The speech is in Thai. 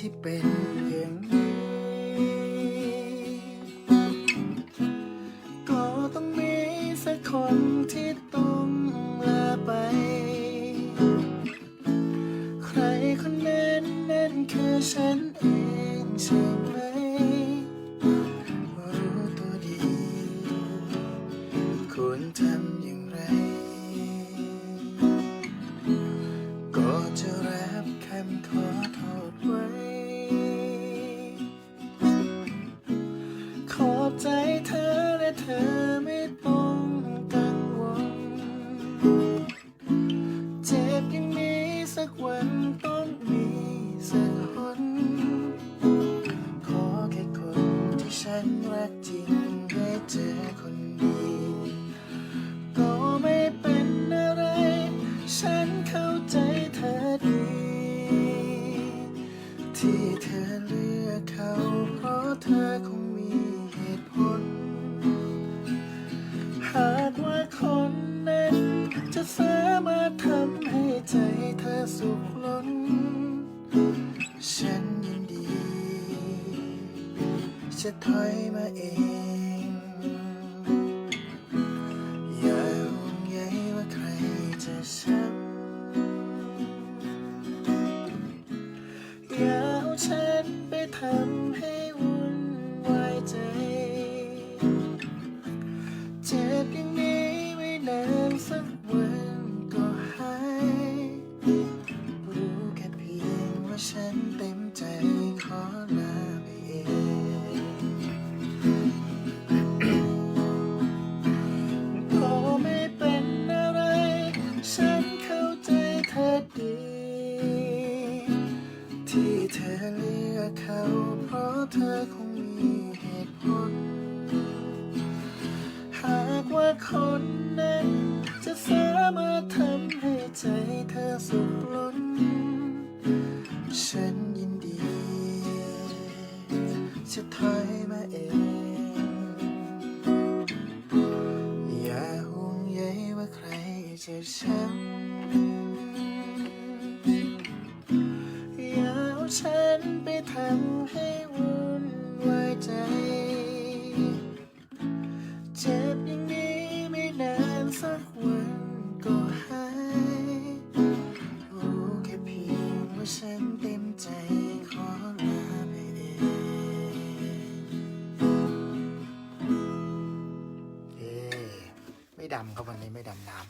ที่เป็นอย่างนี้ ก็ต้องมีสักคนที่ต้องลาไป ใครคนนั้นนั่นคือฉันเองใช่ไหม ธอไม่ต้องกังวล เจ็บยังมีสักวันต้องมีสักคน ขอแค่คนที่ฉันรักจริงได้เจอคนดีก็ไม่เป็นอะไร ฉันเข้าใจเธอดี ที่เธอเลือกเขาเพราะเธอคง สามารถทำให้ใจเธอสุขล้น ฉันยินดี จะถอยมาเอง อย่าห่วงใยว่าใครจะช้ำอย่าเอาฉันไปทำให้ เธอเลือกเขาเพราะเธอคงมีเหตุผล หากว่าคนนั้น จะสามารถทำให้ใจเธอสุขล้น ฉันยินดี จะถอยมาเอง อย่าห่วงใยว่าใครจะช้ ดำครับวันนี้ไม่ดำน้ำ